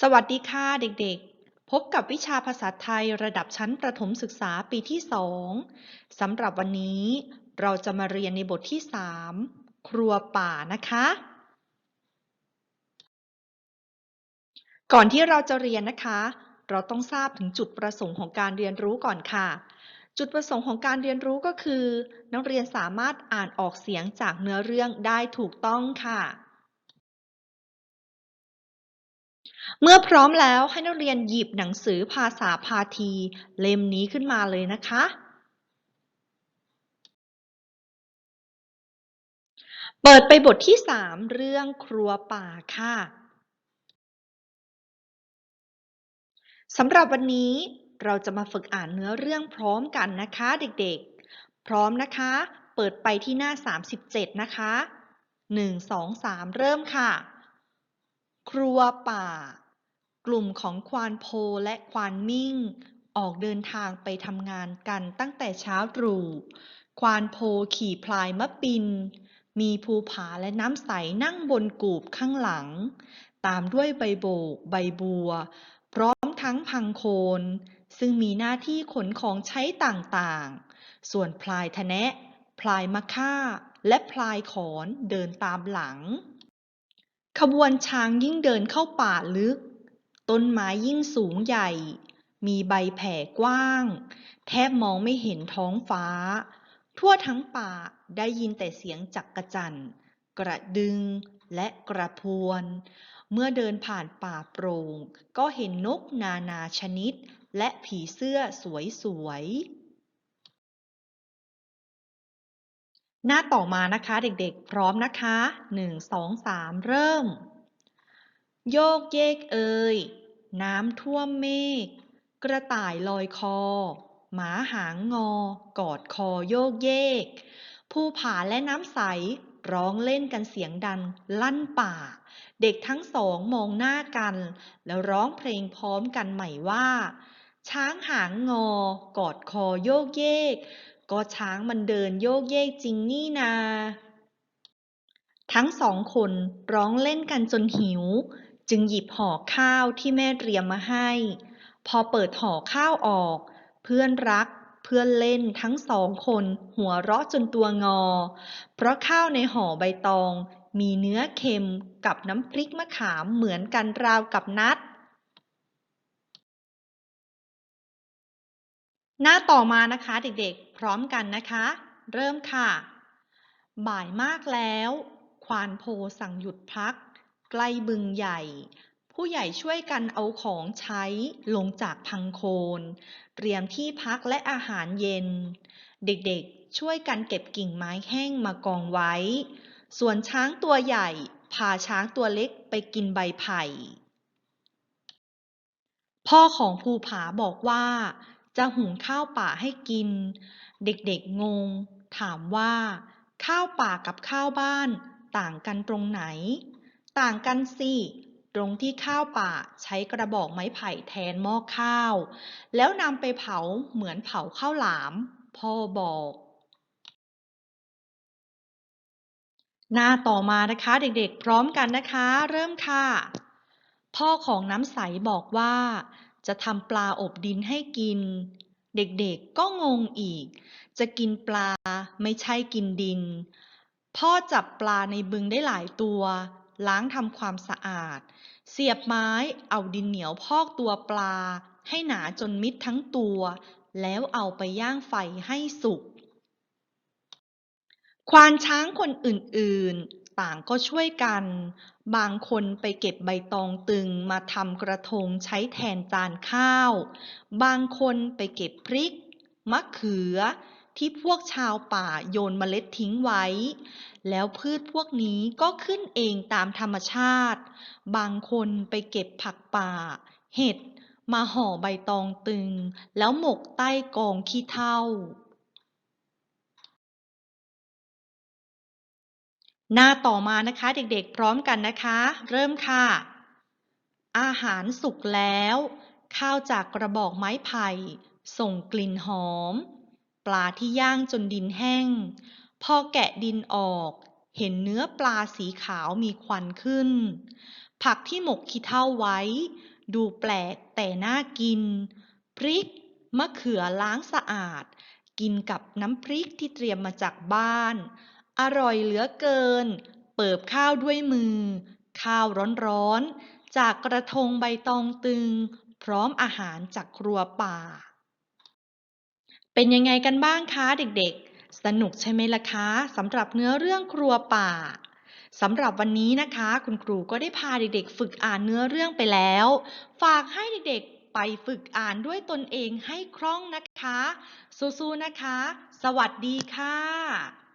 สวัสดีค่ะเด็กๆ พบกับวิชาภาษาไทยระดับชั้นประถมศึกษาปีที่ 2 สำหรับวันนี้เราจะมาเรียนในบทที่ 3 ครัวป่านะคะ ก่อนที่เราจะเรียนนะคะ เราต้องทราบถึงจุดประสงค์ของการเรียนรู้ก่อนค่ะ จุดประสงค์ของการเรียนรู้ก็คือ นักเรียนสามารถอ่านออกเสียงจากเนื้อเรื่องได้ถูกต้องค่ะ เมื่อพร้อมแล้วให้นักเรียนหยิบหนังสือภาษาพาที เล่มนี้ขึ้นมาเลยนะคะ เปิดไปบทที่ 3 เรื่องครัวป่าค่ะสำหรับวันนี้เราจะมาฝึกอ่านเนื้อเรื่องพร้อมกันนะคะเด็กๆ พร้อมนะคะ เปิดไปที่หน้า 37 นะคะ 1 2 3 เริ่มค่ะ ครัวป่า กลุ่มของควานโพและควานมิ่ง ออกเดินทางไปทำงานกันตั้งแต่เช้าตรู่ ควานโพขี่พลายมะปิน มีภูผาและน้ำใสนั่งบนกูบข้างหลัง ตามด้วยใบโบก ใบบัว พร้อมทั้งพังโคน ซึ่งมีหน้าที่ขนของใช้ต่างๆ ส่วนพลายทะแนะ พลายมะค่า และพลายขอนเดินตามหลัง ขบวนช้างยิ่งเดินเข้าป่าลึก ต้นไม้ยิ่งสูงใหญ่ มีใบแผ่กว้าง แทบมองไม่เห็นท้องฟ้า ทั่วทั้งป่าได้ยินแต่เสียงจักกะจันกระดึงและกระพวน เมื่อเดินผ่านป่าโปร่ง ก็เห็นนกนานาชนิด และผีเสื้อสวยๆ หน้าต่อมานะคะเด็กๆ พร้อมนะคะ 1 2 3 เริ่ม โยกเยกเอ่ยน้ำท่วมเมฆกระต่ายลอยคอ หมาหางงอ กอดคอโยกเยก ภูผาและน้ำใสร้องเล่นกันเสียงดังลั่นป่า เด็กทั้งสองมองหน้ากัน แล้วร้องเพลงพร้อมกันใหม่ว่า ช้างหางงอ กอดคอโยกเยก ก็ช้างมันเดินโยกเยกจริงนี่นา ทั้งสองคนร้องเล่นกันจนหิว จึงหยิบห่อข้าวที่แม่เตรียมมาให้ พอเปิดห่อข้าวออก เพื่อนรักเพื่อนเล่นทั้งสองคนหัวเราะจนตัวงอ เพราะข้าวในห่อใบตอง มีเนื้อเค็มกับน้ำพริกมะขามเหมือนกันราวกับนัด หน้าต่อมานะคะเด็กๆ พร้อมกันนะคะ เริ่มค่ะ บ่ายมากแล้ว ควานโพสั่งหยุดพัก ใกล้บึงใหญ่ ผู้ใหญ่ช่วยกันเอาของใช้ลงจากพังโคน เตรียมที่พักและอาหารเย็น เด็กๆช่วยกันเก็บกิ่งไม้แห้งมากองไว้ ส่วนช้างตัวใหญ่พาช้างตัวเล็กไปกินใบไผ่ พ่อของภูผาบอกว่า จะหุงข้าวป่าให้กิน เด็กๆงง ถามว่า ข้าวป่ากับข้าวบ้าน ต่างกันตรงไหน ต่างกันสิตรงที่ข้าวป่าใช้กระบอกไม้ไผ่แทนหม้อข้าว แล้วนำไปเผาเหมือนเผาข้าวหลาม พ่อบอก หน้าต่อมานะคะเด็กๆ พร้อมกันนะคะ เริ่มค่ะ พ่อของน้ำใสบอกว่า จะทำปลาอบดินให้กิน เด็กๆก็งงอีก จะกินปลาไม่ใช่กินดิน พ่อจับปลาในบึงได้หลายตัว ล้างทำความสะอาด เสียบไม้เอาดินเหนียวพอกตัวปลา ให้หนาจนมิดทั้งตัว แล้วเอาไปย่างไฟให้สุกควานช้างคนอื่นๆ ต่างก็ช่วยกัน บางคนไปเก็บใบตองตึงมาทำกระทงใช้แทนจานข้าว บางคนไปเก็บพริก มะเขือ ที่พวกชาวป่าโยนเมล็ดทิ้งไว้ แล้วพืชพวกนี้ก็ขึ้นเองตามธรรมชาติ บางคนไปเก็บผักป่า เห็ด มาห่อใบตองตึง แล้วหมกใต้กองขี้เถ้า หน้าต่อมานะคะเด็กๆพร้อมกันนะคะ เริ่มค่ะ อาหารสุกแล้ว ข้าวจากกระบอกไม้ไผ่ ส่งกลิ่นหอม ปลาที่ย่างจนดินแห้ง พอแกะดินออก เห็นเนื้อปลาสีขาวมีควันขึ้น ผักที่หมกขี้เถ้าไว้ ดูแปลกแต่น่ากิน พริก มะเขือล้างสะอาด กินกับน้ำพริกที่เตรียมมาจากบ้าน อร่อยเหลือเกิน เปิบข้าวด้วยมือ ข้าวร้อนๆ จากกระทงใบตองตึง พร้อมอาหารจากครัวป่า เป็นยังไงกันบ้างคะเด็กๆ สนุกใช่ไหมล่ะคะสำหรับเนื้อเรื่องครัวป่าสำหรับวันนี้นะคะ คุณครูก็ได้พาเด็กๆ ฝึกอ่านเนื้อเรื่องไปแล้ว ฝากให้เด็กๆ ไปฝึกอ่านด้วยตนเองให้คล่องนะคะ สู้ๆนะคะ สวัสดีค่ะ